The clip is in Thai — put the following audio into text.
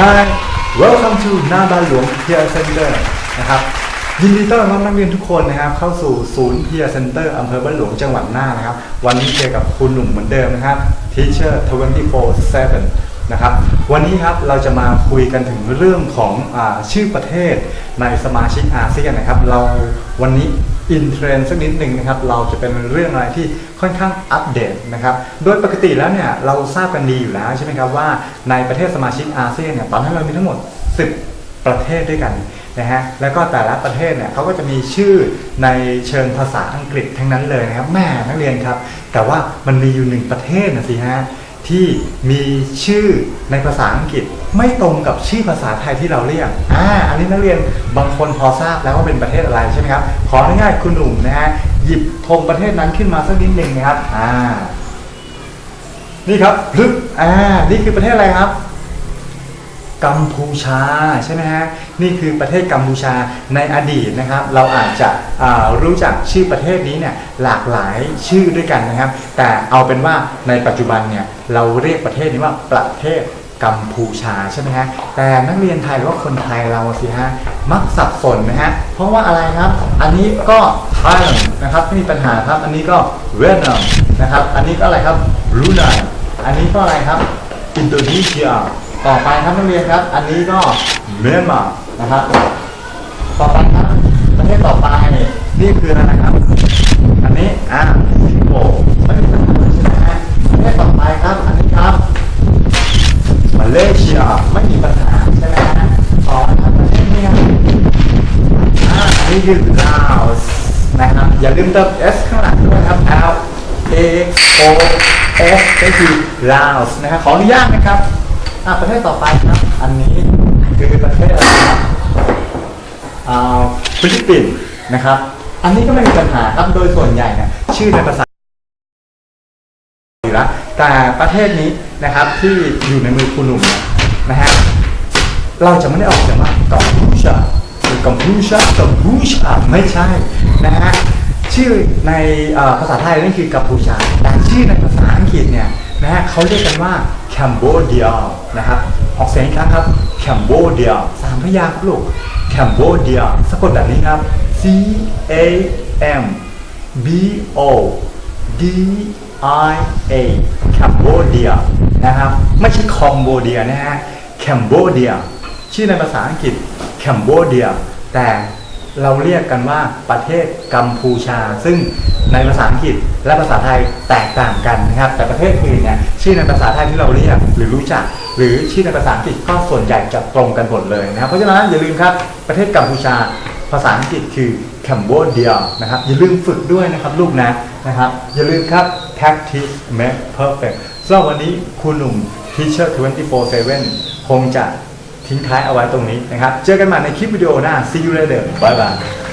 Hi Welcome to หน้าบ้านหลวง Peer Center นะครับยินดีต้อนรับนักเรียนทุกคนนะครับ เข้าสู่ศูนย์ Peer Center อำเภอบ้านหลวงจังหวัดน่านนะครับ วันนี้เจอกับคุณหนุ่มเหมือนเดิมนะครับ Teacher 24/7 นะครับ วันนี้ครับเราจะมาคุยกันถึงเรื่องของอชื่อประเทศในสมาชิกอาเซียนนะครับ เราวันนี้ อินเทรนสักนิดหนึ่งนะครับเราจะเป็นเรื่องอะไรที่ค่อนข้างอัปเดตนะครับโดยปกติแล้วเนี่ยเราทราบกันดีอยู่แล้วใช่ไหมครับว่าในประเทศสมาชิกอาเซียนเนี่ยตอนนี้เรามีทั้งหมด 10 ประเทศด้วยกันนะฮะแล้วก็แต่ละประเทศเนี่ยเขาก็จะมีชื่อในเชิงภาษาอังกฤษทั้งนั้นเลยนะครับแม่นักเรียนครับ แต่ว่ามันมีอยู่หนึ่งประเทศนะสิฮะ ที่มีชื่อในภาษาอังกฤษ ไม่ตรงกับชื่อภาษาไทยที่เราเรียก อ่า อันนี้นักเรียนบางคนพอทราบแล้วว่าเป็นประเทศอะไรใช่ไหมครับ ขออนุญาตคุณหนุ่มนะฮะหยิบธงประเทศนั้นขึ้นมาสักนิดหนึ่งนะครับ อ่า นี่ครับพลึกอ่า นี่คือประเทศอะไรครับ กัมพูชาใช่ไหมฮะนี่คือประเทศกัมพูชาในอดีตนะครับ เราอาจจะรู้จักชื่อประเทศนี้เนี่ยหลากหลายชื่อด้วยกันนะครับ แต่เอาเป็นว่าในปัจจุบันเนี่ยเราเรียกประเทศนี้ว่าประเทศกัมพูชาใช่ไหมฮะแต่นักเรียนไทยหรือว่าคนไทยเราสิฮะมักสับสนนะฮะเพราะว่าอะไรครับ อันนี้ก็ไทยนะครับไม่มีปัญหาครับ อันนี้ก็เวียดนามนะครับ อันนี้ก็อะไรครับบรูไนอันนี้ก็อะไรครับอินโดนีเซีย ต่อไปครับนักเรียนครับ อันนี้ก็เมียนมานะครับ ต่อไปครับประเทศต่อไปนี่คืออะไรครับ อันนี้อ่าสิงคโปร์ไม่มีปัญหาใช่ไหมฮะประเทศต่อไปครับ อันนี้ครับมาเลเซียไม่มีปัญหาใช่ไหมฮะต่อไปครับประเทศนี้ครับอ่านนี้คือลาวนะครับ อย่าลืมเติม S ข้างหลังด้วยครับ L A O S ก็คือลาวนะครับขออนุญาตนะครับ อ่าประเทศต่อไปครับ อันนี้คือประเทศอะไรครับอ่าฟิลิปปินส์นะครับ อันนี้ก็ไม่มีปัญหาครับ โดยส่วนใหญ่เนี่ยชื่อในภาษาอยู่แล้วแต่ประเทศนี้นะครับที่อยู่ในมือคุณหนุ่มนะฮะเราจะไม่ได้ออกเสียงว่ากัมพูชาหรือกัมพูชากัมพูชาไม่ใช่นะฮะชื่อในอภาษาไทยนั่นคือกัมพูชาแต่ชื่อในภาษาอังกฤษเนี่ยนะฮะเขาเรียกกันว่า แคนโบเดียนะครับออกเสียงอีกครั้งครับแคนโบเดียสามพยางค์ครับลูกแคนโบเดียสะกดแบบนี้ครับ C A M B O D I A แคนโบเดียนะครับไม่ใช่คอมโบเดียนะฮะแคนโบเดียชื่อในภาษาอังกฤษแคนโบเดียแต่ เราเรียกกันว่าประเทศกัมพูชา ซึ่งในภาษาอังกฤษและภาษาไทยแตกต่างกันนะครับ แต่ประเทศอื่นเนี่ยชื่อในภาษาไทยที่เราเรียกหรือรู้จัก หรือชื่อในภาษาอังกฤษก็ส่วนใหญ่จะตรงกันหมดเลยนะครับเพราะฉะนั้นอย่าลืมครับประเทศกัมพูชา ภาษาอังกฤษคือ Cambodia นะครับอย่าลืมฝึกด้วยนะครับลูกนะนะครับอย่าลืมครับ practice make perfect สำหรับวันนี้ครูหนุ่ม teacher 24/7 คงจะ ทิ้งท้ายเอาไว้ตรงนี้นะครับ เจอกันใหม่ในคลิปวิดีโอหน้า see you later bye bye